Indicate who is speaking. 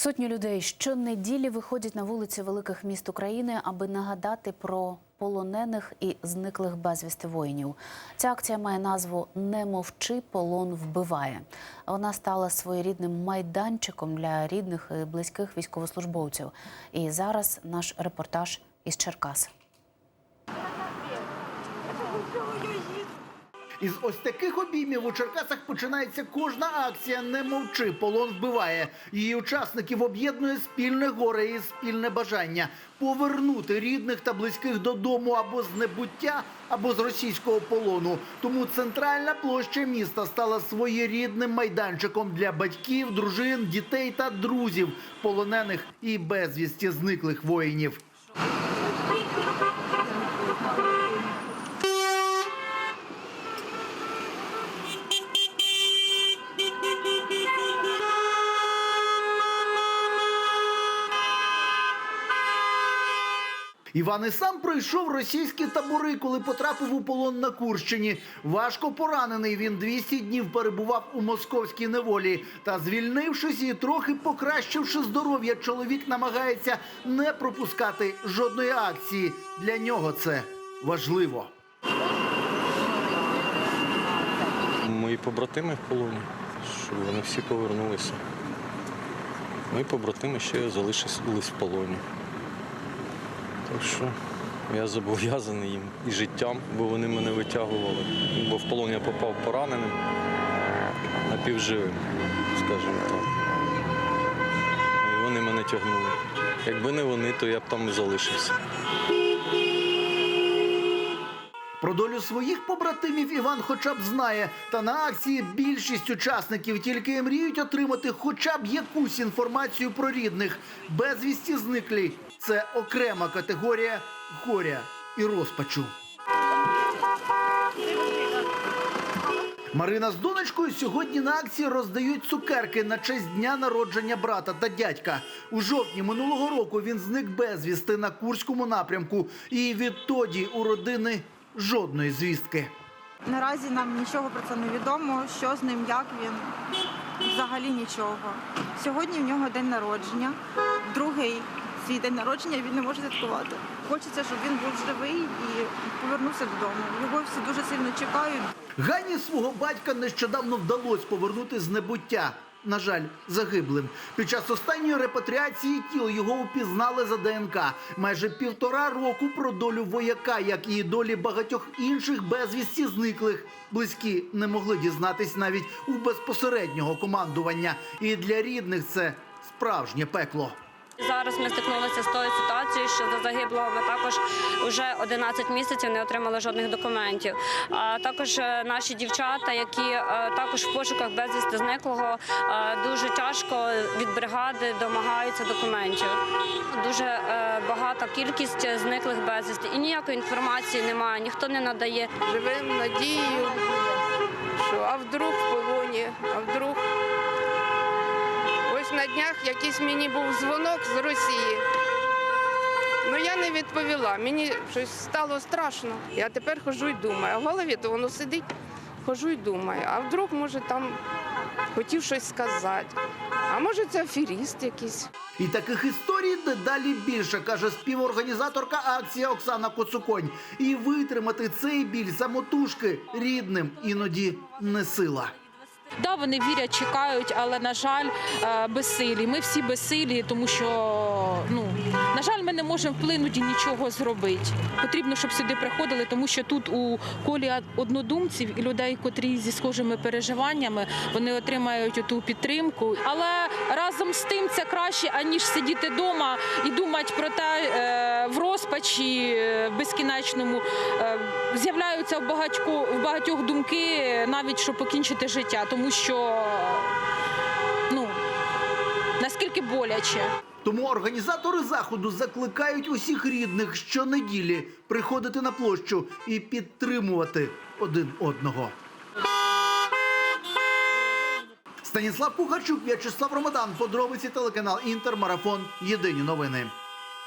Speaker 1: Сотні людей щонеділі виходять на вулиці великих міст України, аби нагадати про полонених і зниклих безвісти воїнів. Ця акція має назву Не мовчи, полон вбиває. Вона стала своєрідним майданчиком для рідних і близьких військовослужбовців. І зараз наш репортаж із Черкас.
Speaker 2: Із ось таких обіймів у Черкасах починається кожна акція Не мовчи, полон вбиває. Її учасників об'єднує спільне горе і спільне бажання повернути рідних та близьких додому або з небуття, або з російського полону. Тому центральна площа міста стала своєрідним майданчиком для батьків, дружин, дітей та друзів, полонених і безвісті зниклих воїнів. Іван і сам пройшов російські табори, коли потрапив у полон на Курщині. Важко поранений. Він 200 днів перебував у московській неволі. Та звільнившись і трохи покращивши здоров'я, чоловік намагається не пропускати жодної акції. Для нього це важливо.
Speaker 3: Мої побратими в полоні, щоб вони всі повернулися. Мої побратими ще залишились в полоні. Так що я зобов'язаний їм і життям, бо вони мене витягували. Бо в полон я попав пораненим, напівживим, скажімо так. І вони мене тягнули. Якби не вони, то я б там і залишився.
Speaker 2: Про долю своїх побратимів Іван хоча б знає. Та на акції більшість учасників тільки мріють отримати хоча б якусь інформацію про рідних. Безвісті зниклі це окрема категорія горя і розпачу. Марина з донечкою сьогодні на акції роздають цукерки на честь дня народження брата та дядька. У жовтні минулого року він зник безвісти на Курському напрямку. І відтоді у родини жодної звістки.
Speaker 4: Наразі нам нічого про це не відомо, що з ним, як він. Взагалі нічого. Сьогодні в нього день народження. Другий свій день народження він не може святкувати. Хочеться, щоб він був живий і повернувся додому. Його всі дуже сильно чекають.
Speaker 2: Гані свого батька нещодавно вдалося повернути з небуття. На жаль, загиблим. Під час останньої репатріації тіл його упізнали за ДНК. Майже півтора року про долю вояка, як і долі багатьох інших безвісті зниклих. Близькі не могли дізнатись навіть у безпосереднього командування. І для рідних це справжнє пекло.
Speaker 5: Зараз ми стикнулися з тою ситуацією, що за загиблого ми також вже 11 місяців не отримали жодних документів. А також е, наші дівчата, які е, також в пошуках безвісти зниклого, е, дуже тяжко від бригади домагаються документів. Дуже багата кількість зниклих безвісти і ніякої інформації немає, ніхто не надає.
Speaker 6: живемо надією, що а вдруг в полоні, а вдруг. На днях якийсь мені був дзвонок з Росії. Ну я не відповіла. Мені щось стало страшно. Я тепер хожу і думаю. А в голові то воно сидить, хожу і думаю. А вдруг, може, там хотів щось сказати. А може, це аферіст якийсь.
Speaker 2: І таких історій дедалі більше, каже співорганізаторка акції Оксана Коцуконь. І витримати цей біль самотужки рідним іноді не сила.
Speaker 7: Да, вони вірять, чекають, але на жаль, е, безсилі. Ми всі безсилі, тому що ну на жаль, ми не можемо вплинути нічого зробити. Потрібно, щоб сюди приходили, тому що тут у колі однодумців і людей, котрі зі схожими переживаннями, вони отримають ту підтримку. Але разом з тим це краще, аніж сидіти вдома і думати про те е, в розпачі е, безкінечному. Е, З'являються в багатько в багатьох думки, навіть щоб покінчити життя, тому що ну наскільки боляче.
Speaker 2: Тому організатори заходу закликають усіх рідних щонеділі приходити на площу і підтримувати один одного. Станіслав Пухачук, В'ячеслав Ромадан, подробиці телеканал Інтермарафон. Єдині новини.